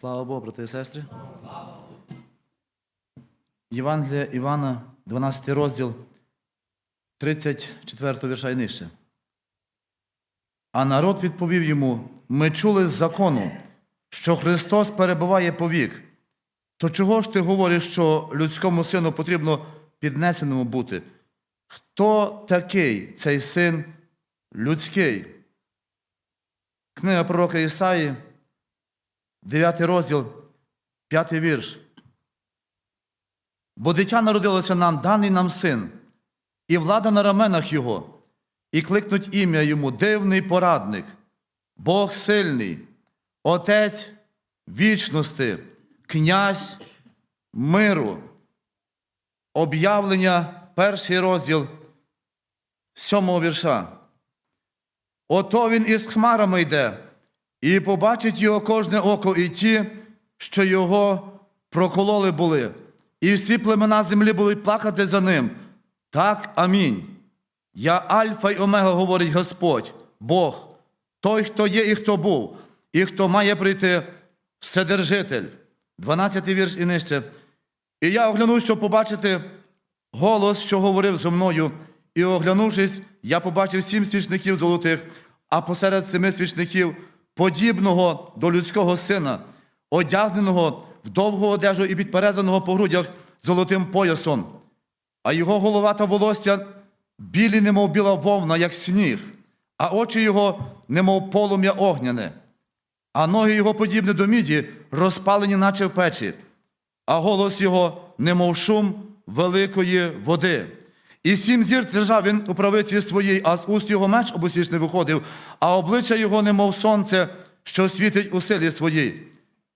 Слава Богу, брати і сестри. Євангелія Івана, 12 розділ, 34 вірша і нижче. А народ відповів йому: ми чули з закону, що Христос перебуває повік. То чого ж ти говориш, що людському сину потрібно піднесеному бути? Хто такий цей син людський? Книга пророка Ісаї, 9 розділ, 5 вірш. Бо дитя народилося нам, даний нам син, і влада на раменах його, і кликнуть ім'я йому дивний порадник, Бог сильний, Отець вічності, князь миру. Об'явлення, перший розділ сьомого вірша. Ото він із хмарами йде, і побачить його кожне око, і ті, що його прокололи були, і всі племена землі будуть плакати за ним. Так, амінь. Я Альфа й Омега, говорить Господь, Бог, той, хто є і хто був, і хто має прийти Вседержитель. 12 вірш і нижче. І я оглянув, щоб побачити голос, що говорив зо мною, і оглянувшись, я побачив сім свічників золотих, а посеред семи свічників, подібного до людського сина, одягненого в довгу одежу і підперезаного по грудях золотим поясом, а його голова та волосся білі, немов біла вовна, як сніг, а очі його, немов полум'я огняне, а ноги його подібні до міді, розпалені, наче в печі. А голос його, немов шум великої води. І сім зір держав він у правиці своїй, а з уст його меч обосічний виходив, а обличчя його, немов сонце, що світить у силі своїй.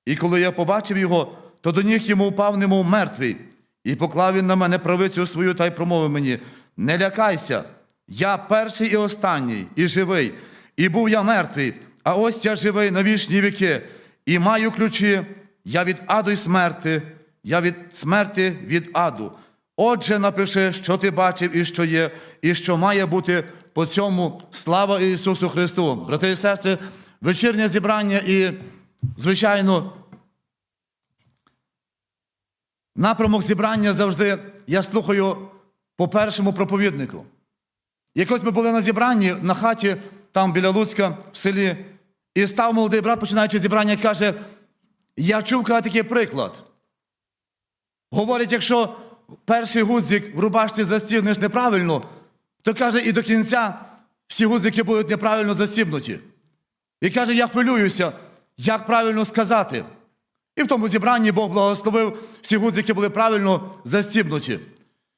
І коли я побачив його, то до ніг йому впав, немов мертвий, і поклав він на мене правицю свою та й промовив мені: Не лякайся, я перший і останній, і живий, і був я мертвий, а ось я живий на вічні віки, і маю ключі, я від аду й смерти, я від смерти від аду. Отже, напиши, що ти бачив і що є, і що має бути по цьому слава Ісусу Христу. Брати і сестри, вечірнє зібрання і, звичайно, напрямок зібрання завжди я слухаю по першому проповіднику. Якось ми були на зібранні на хаті, там біля Луцька, в селі, і став молодий брат, починаючи зібрання, каже: Я чув такий приклад. Говорить, якщо перший гудзик в рубашці застігнеш неправильно, то каже, і до кінця всі гудзики будуть неправильно застібнуті. І каже, я хвилююся, як правильно сказати. І в тому зібранні Бог благословив, всі гудзики були правильно застібнуті.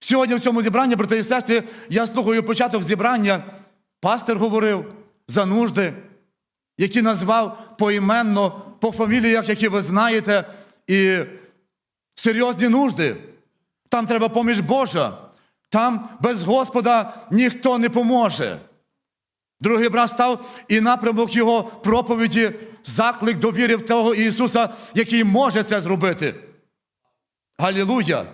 Сьогодні в цьому зібранні, брати і сестри, я слухаю початок зібрання. Пастор говорив за нужди, які назвав поіменно, по фаміліях, які ви знаєте, і серйозні нужди. Там треба поміж Божа. Там без Господа ніхто не поможе. Другий брат став і напрямок його проповіді заклик до віри в того Ісуса, який може це зробити. Галілуя!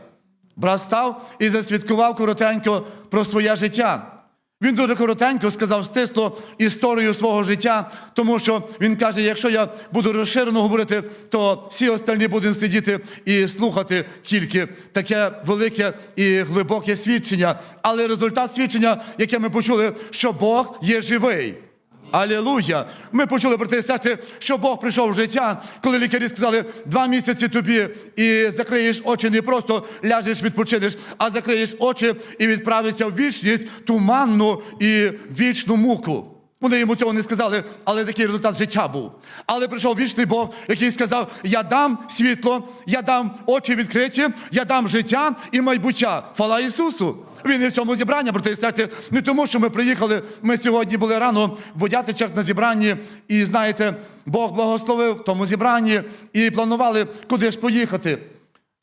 Брат став і засвідкував коротенько про своє життя. Він дуже коротенько сказав стисло історію свого життя, тому що він каже: якщо я буду розширено говорити, то всі остальні будуть сидіти і слухати тільки таке велике і глибоке свідчення. Але результат свідчення, яке ми почули, що Бог є живий. Алілуя! Ми почули брати і сестри, що Бог прийшов в життя, коли лікарі сказали, два місяці тобі і закриєш очі, не просто ляжеш, відпочинеш, а закриєш очі і відправишся в вічність, туманну і вічну муку. Вони йому цього не сказали, але такий результат життя був. Але прийшов вічний Бог, який сказав: Я дам світло, я дам очі відкриті, я дам життя і майбуття. Хвала Ісусу! Він і в цьому зібранні, брати і сестри, не тому, що ми приїхали. Ми сьогодні були рано в Бодятичах на зібранні, і знаєте, Бог благословив в тому зібранні і планували, куди ж поїхати.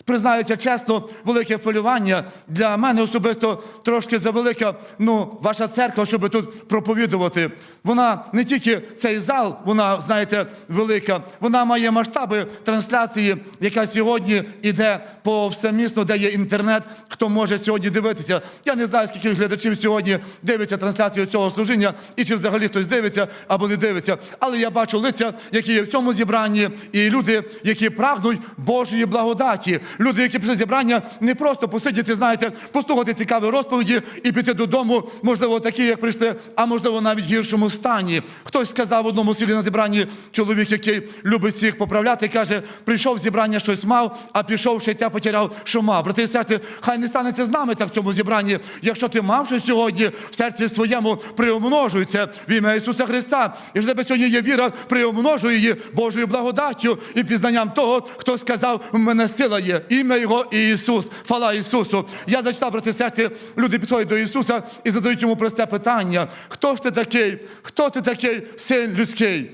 Признаюся чесно, велике хвилювання для мене особисто трошки завелика. Ну, ваша церква, щоб тут проповідувати. Вона не тільки цей зал, вона, знаєте, велика, вона має масштаби трансляції, яка сьогодні іде по всемісно, де є інтернет. Хто може сьогодні дивитися? Я не знаю, скільки глядачів сьогодні дивиться трансляцію цього служіння, і чи взагалі хтось дивиться або не дивиться. Але я бачу лиця, які є в цьому зібранні, і люди, які прагнуть Божої благодаті. Люди, які прийшли зібрання, не просто посидіти, знаєте, послухати цікаві розповіді і піти додому, можливо, такі, як прийшли, а можливо, навіть в гіршому стані. Хтось сказав одному селі на зібранні чоловік, який любить всіх поправляти, каже: прийшов зібрання, щось мав, а пішов те потеряв, що мав. Брати і сестри, хай не станеться з нами так в цьому зібранні. Якщо ти мав щось сьогодні в серці своєму, приумножується в ім'я Ісуса Христа. І ж тебе сьогодні є віра, приумножуй її Божою благодаттю і пізнанням того, хто сказав, в мене сила є. Ім'я Його Ісус. Фала Ісусу. Я зачитав, брати сестри, люди підходять до Ісуса і задають йому просте питання: хто ж ти такий? Хто ти такий син людський?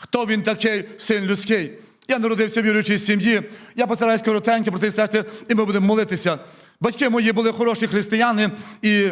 Хто він такий син людський? Я народився в віруючій сім'ї. Я постараюсь коротенько, брати і сестри, і ми будемо молитися. Батьки мої були хороші християни, і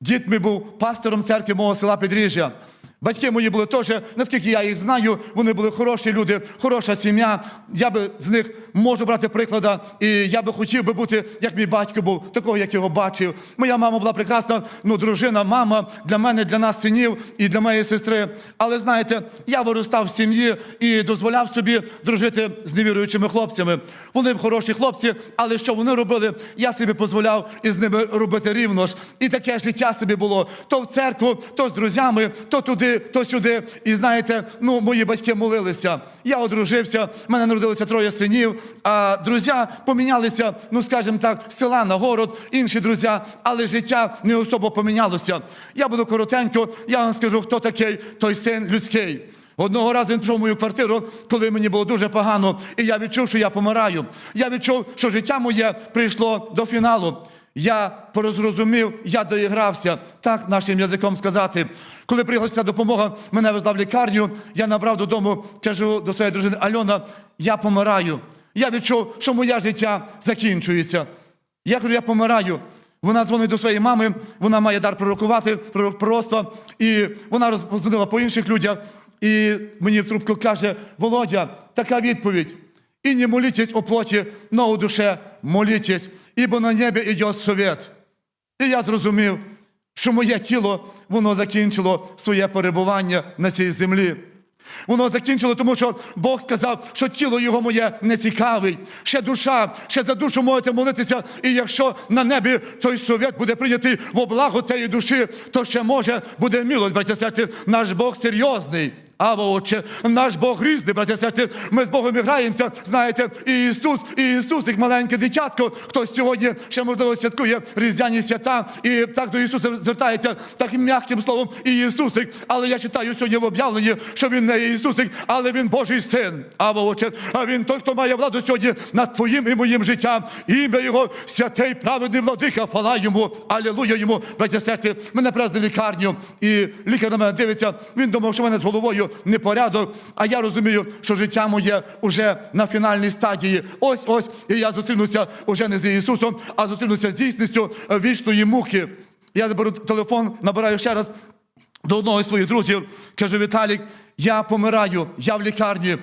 дід мій був пастором церкви мого села Підріжжя. Батьки мої були теж, наскільки я їх знаю, вони були хороші люди, хороша сім'я. Я би з них можу брати приклада, і я би хотів би бути, як мій батько був, такого, як його бачив. Моя мама була прекрасна, ну, дружина, мама для мене, для нас синів і для моєї сестри. Але знаєте, я виростав в сім'ї і дозволяв собі дружити з невіруючими хлопцями. Вони хороші хлопці, але що вони робили, я собі дозволяв із ними робити рівно ж. І таке життя собі було то в церкву, то з друзями, то туди, то сюди. І знаєте, ну мої батьки молилися. Я одружився, в мене народилося троє синів, а друзі помінялися, ну скажімо так, з села на город, інші друзі, але життя не особо помінялося. Я буду коротенько, я вам скажу, хто такий той син людський. Одного разу він пішов в мою квартиру, коли мені було дуже погано, і я відчув, що я помираю. Я відчув, що життя моє прийшло до фіналу. Я порозрозумів, я доігрався, так нашим язиком сказати. Коли приїхала допомога, мене везла в лікарню, я набрав додому, кажу до своєї дружини Альона, я помираю. Я відчув, що моє життя закінчується. Я кажу, я помираю. Вона дзвонить до своєї мами, вона має дар пророкувати, пророк пророцтва, і вона розпознала по інших людях. І мені в трубку каже: Володя, така відповідь. І не молитесь о плоті, но у душе молитесь, ібо на небі йде совет. І я зрозумів, що моє тіло воно закінчило своє перебування на цій землі. Воно закінчило, тому що Бог сказав, що тіло його моє не цікавий. Ще душа, ще за душу можете молитися. І якщо на небі той совет буде прийнятий в благо цієї душі, то ще може буде милость, браття сестри. Наш Бог серйозний. Ава, отче, наш Бог різний, браття сестри. Ми з Богом і граємося. Знаєте, і Ісус, і Ісус, як маленьке дитятко, хто сьогодні ще можливо святкує різдвяні свята, і так до Ісуса звертається таким м'яким словом і Ісусик. Але я читаю сьогодні в об'явленні, що Він не Ісусик, але Він Божий син. Ава, отче, а Він той, хто має владу сьогодні над твоїм і моїм життям. Ім'я Його святий, праведний владика, хвала йому, алілуя йому, браття сестри. Мене привезли лікарню, і лікар на мене дивиться. Він думав, що мене з головою непорядок. А я розумію, що життя моє вже на фінальній стадії. Ось ось. І я зустрінуся уже не з Ісусом, а зустрінуся з дійсністю вічної муки. Я беру телефон, набираю ще раз до одного з своїх друзів. Кажу, Віталік, я помираю, я в лікарні.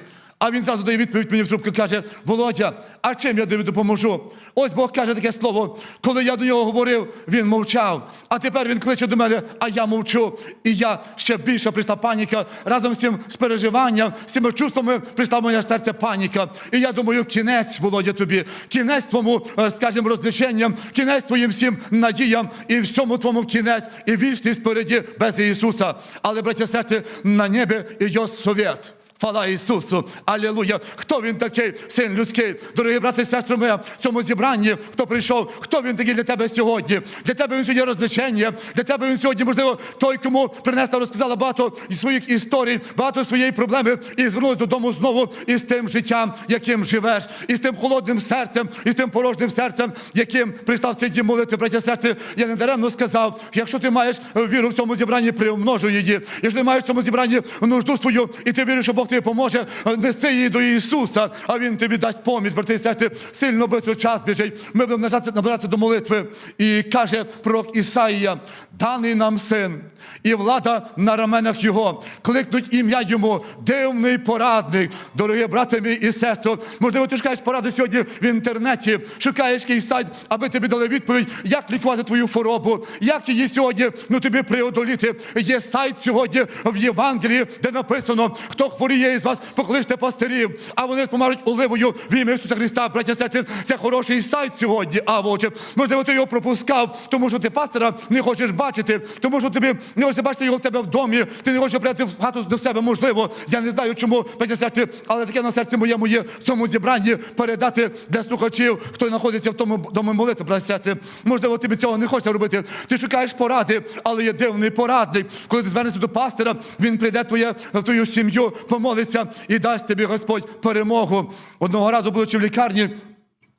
А він зразу дає відповідь мені в трубку каже: Володя, а чим я тобі допоможу? Ось Бог каже таке слово. Коли я до нього говорив, він мовчав. А тепер він кличе до мене, а я мовчу. І я ще більше прийшла паніка. Разом з цим з переживанням, з цими чувствами прийшла в моє серце паніка. І я думаю, кінець, Володя, тобі, кінець твому, е, скажімо, розвлеченням, кінець твоїм всім надіям і всьому твому кінець, і вічність впереді без Ісуса. Але, браття сестри, на небі йде совет. Хвала Ісусу! Алілуя! Хто він такий, син людський? Дорогі брати і сестри, ми в цьому зібранні, хто прийшов, хто він такий для тебе сьогодні? Для тебе він сьогодні розвлечення, для тебе він сьогодні, можливо, той, кому принесла, розказала багато своїх історій, багато своєї проблеми, і звернулась додому знову із тим життям, яким живеш, із тим холодним серцем, із тим порожнім серцем, яким пристав цей дім молити, браття сестри. Я не даремно сказав, якщо ти маєш віру в цьому зібранні, приумножуй її. Якщо ти маєш в цьому зібранні нужду свою, і ти віриш, що Бог ти поможе, неси її до Ісуса, а Він тобі дасть поміч, брати і сестри, сильно бистро час біжить. Ми будемо наближатися до молитви. І каже пророк Ісаїя, даний нам син, і влада на раменах його. Кликнуть ім'я йому, дивний порадник. Дорогі брати мій і сестро, можливо, ти шукаєш пораду сьогодні в інтернеті, шукаєш якийсь сайт, аби тобі дали відповідь, як лікувати твою хворобу, як її сьогодні ну, тобі преодоліти. Є сайт сьогодні в Євангелії, де написано, хто хворіє із вас, покличте пастирів, а вони допоможуть оливою в ім'я Ісуса Христа. Браття сестри, це хороший сайт сьогодні. А можливо, ти його пропускав, тому що ти пастора не хочеш бачити, тому що тобі не хочеш бачити його в тебе в домі, ти не хочеш прийти в хату до себе. Можливо, я не знаю, чому сестри, але таке на серці моєму є в цьому зібранні передати для слухачів, хто знаходиться в тому домі молитви, браття сестри. Можливо, тобі цього не хочеться робити. Ти шукаєш поради, але є дивний порадник. Коли ти звернешся до пастора, він прийде твоє, в твою сім'ю, помолиться і дасть тобі Господь перемогу. Одного разу, будучи в лікарні,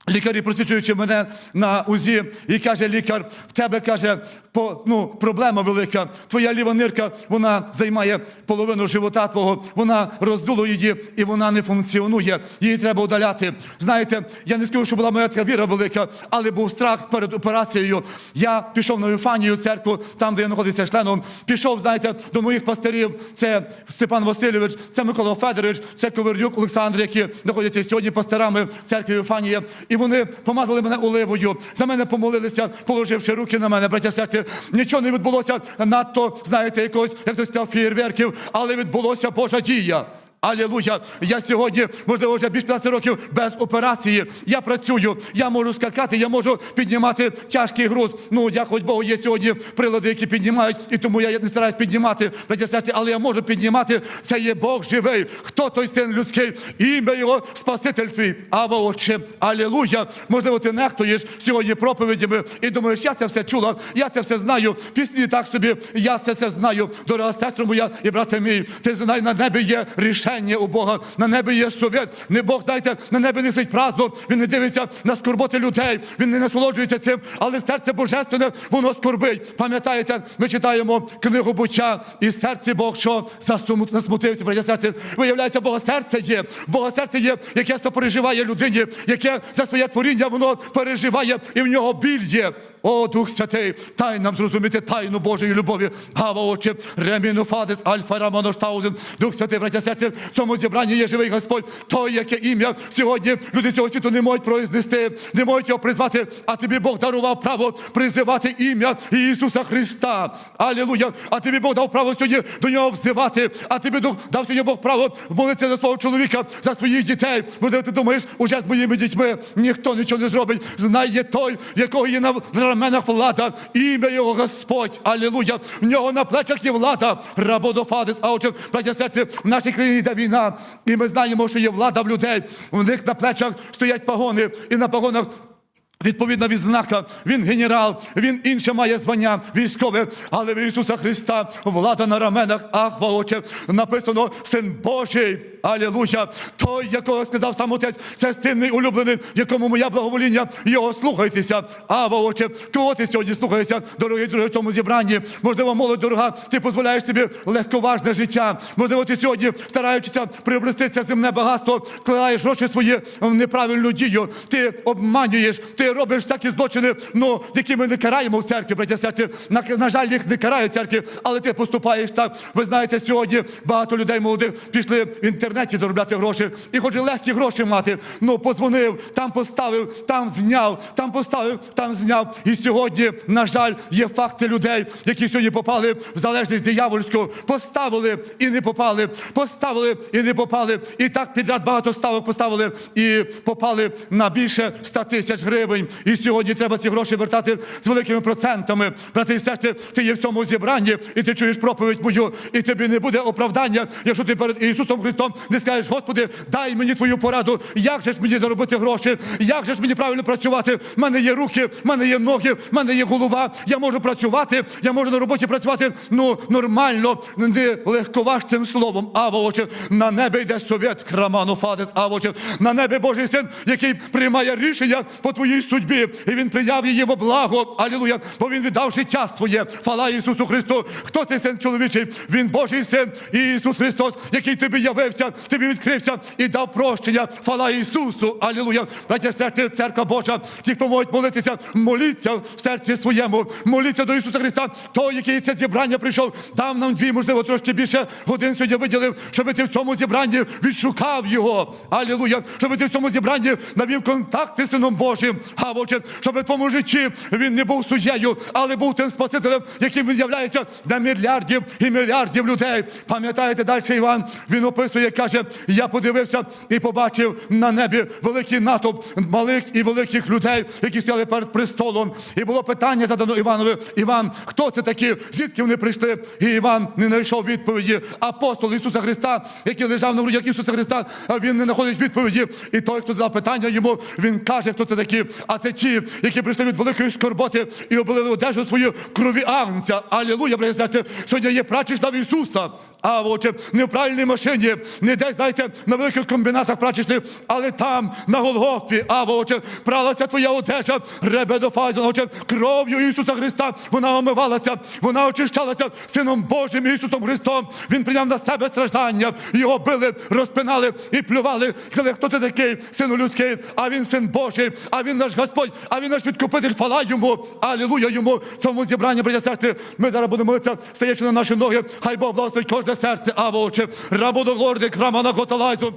Лікарі, просвічуючи мене на УЗІ, і каже лікар, в тебе каже, по, ну, проблема велика. Твоя ліва нирка вона займає половину живота твого, вона роздуло її і вона не функціонує. Її треба удаляти. Знаєте, я не скажу, що була моя така віра велика, але був страх перед операцією. Я пішов на Юфанію церкву, там, де я знаходився членом. Пішов, знаєте, до моїх пастирів. Це Степан Васильович, це Микола Федорович, це Ковердюк Олександр, які знаходяться сьогодні пасторами церкви Юфанія. І вони помазали мене оливою, за мене помолилися, положивши руки на мене, браття сестри. Нічого не відбулося надто, знаєте, якогось, як хтось сказав, фєєрверків, але відбулося Божа дія. Алілуя! Я сьогодні, можливо, вже більш 15 років без операції. Я працюю, я можу скакати, я можу піднімати тяжкий груз. Ну, дякую Богу, є сьогодні прилади, які піднімають, і тому я не стараюсь піднімати, серця, але я можу піднімати. Це є Бог живий. Хто той син людський? Ім'я його Спаситель твій. Ава Отче. Алілуя! Можливо, ти нехтуєш сьогодні проповідями і думаєш, я це все чула, я це все знаю. Пісні так собі, я це все знаю. Дорога сестра моя і брате мій, ти знай, на небі є рішення у Бога, на небі є совет. Не Бог, знаєте, на небі не сидить праздно, він не дивиться на скорботи людей, він не насолоджується цим, але серце божественне, воно скорбить. Пам'ятаєте, ми читаємо книгу буття, і серці Бог, що засмутився, браття серце. Виявляється, Бога серце є. Бога серце є, яке переживає людині, яке за своє творіння воно переживає, і в нього біль є. О, Дух Святий, дай нам зрозуміти тайну Божої любові. Гава Отче, Реміну Фадес, Альфа Рамоноштаузен. Дух Святий, браття серця, цьому зібранні є живий Господь. Той, яке ім'я сьогодні люди цього світу не можуть произнести, не можуть його призвати, а тобі Бог дарував право призивати ім'я Ісуса Христа. Алілуя! А тобі Бог дав право сьогодні до нього взивати, а тобі дав сьогодні Бог право молитися за свого чоловіка, за своїх дітей. Можливо, ти думаєш, уже з моїми дітьми ніхто нічого не зробить. Знає той, якого є на раменах влада, ім'я його Господь. Алілуя! В нього на плечах є влада. Рабодофадис, а отже, браття серце, в нашій країні йде війна, і ми знаємо, що є влада в людей. У них на плечах стоять погони, і на погонах Відповідна відзнака, він генерал, він інше має звання військове, але в Ісуса Христа влада на раменах, ах, вооче, написано Син Божий. Алілуя! Той, якого сказав сам Отець, це син мій улюблений, якому моя благовоління, його слухайтеся. А, вооче, кого ти сьогодні слухаєшся, дорогі друзі, в цьому зібранні? Можливо, молодь дорога, ти дозволяєш собі легковажне життя. Можливо, ти сьогодні, стараючися приобрести це земне багатство, вкладаєш гроші свої в неправильну дію. Ти обманюєш, ти робиш всякі злочини, ну, які ми не караємо в церкві, браття серці. На, на жаль, їх не карають в церкві, але ти поступаєш так. Ви знаєте, сьогодні багато людей молодих пішли в інтернеті заробляти гроші і хоче легкі гроші мати. Ну, подзвонив, там поставив, там зняв, там поставив, там зняв. І сьогодні, на жаль, є факти людей, які сьогодні попали в залежність диявольську, поставили і не попали, поставили і не попали. І так підряд багато ставок поставили і попали на більше 100 тисяч гривень. І сьогодні треба ці гроші вертати з великими процентами. Брати і сестри, ти є в цьому зібранні, і ти чуєш проповідь мою, і тобі не буде оправдання, якщо ти перед Ісусом Христом не скажеш, Господи, дай мені твою пораду, як же ж мені заробити гроші, як же ж мені правильно працювати. В мене є руки, в мене є ноги, в мене є голова. Я можу працювати, я можу на роботі працювати ну нормально, не легковажцем словом. А волоче, на небі йде совет, краману фадес, а волоче, на небі Божий син, який приймає рішення по твоїй судьбі, і він прийняв її во благо. Алілуя, бо він віддав життя своє. Хвала Ісусу Христу. Хто цей син чоловічий? Він Божий син і Ісус Христос, який тобі явився, тобі відкрився і дав прощення. Хвала Ісусу. Алілуя. Браття, серце, церква Божа, ті, хто можуть молитися, моліться в серці своєму, моліться до Ісуса Христа, той, який це зібрання прийшов, дав нам дві, можливо, трошки більше годин сьогодні виділив, щоб ти в цьому зібранні відшукав його. Алілуя. Щоб ти в цьому зібранні навів контакти з Сином Божим. Отже, щоб в твоєму житті він не був суддєю, але був тим Спасителем, яким він являється для мільярдів і мільярдів людей. Пам'ятаєте далі Іван? Він описує, каже: я подивився і побачив на небі великий натовп малих і великих людей, які стояли перед престолом. І було питання задано Іванові: Іван, хто це такі? Звідки вони прийшли? І Іван не знайшов відповіді. Апостол Ісуса Христа, який лежав на грудях Ісуса Христа, він не знаходить відповіді. І той, хто задав питання йому, він каже, хто це такі. А це ті, які прийшли від великої скорботи і облили одежу свою крові агнця. Алілуя, браття, і. Сьогодні є прачечна в Ісуса. А отже, не в правильній машині, не десь, знаєте, на великих комбінатах прачечних, але там, на Голгофі, а отже, пралася твоя одежа, ребедофазіна, отже, кров'ю Ісуса Христа, вона омивалася, вона очищалася Сином Божим Ісусом Христом. Він прийняв на себе страждання, його били, розпинали і плювали. Сказали, хто ти такий, сину людський, а він син Божий, а він наш Господь, а він наш відкупитель, хвала йому, алілуя йому. Цьому зібранні, браття, сестри, ми зараз будемо молитися, стоячи на наші ноги, хай Бог благословить кожне серце, а очі. рабу до глорди, крама на готалайзу.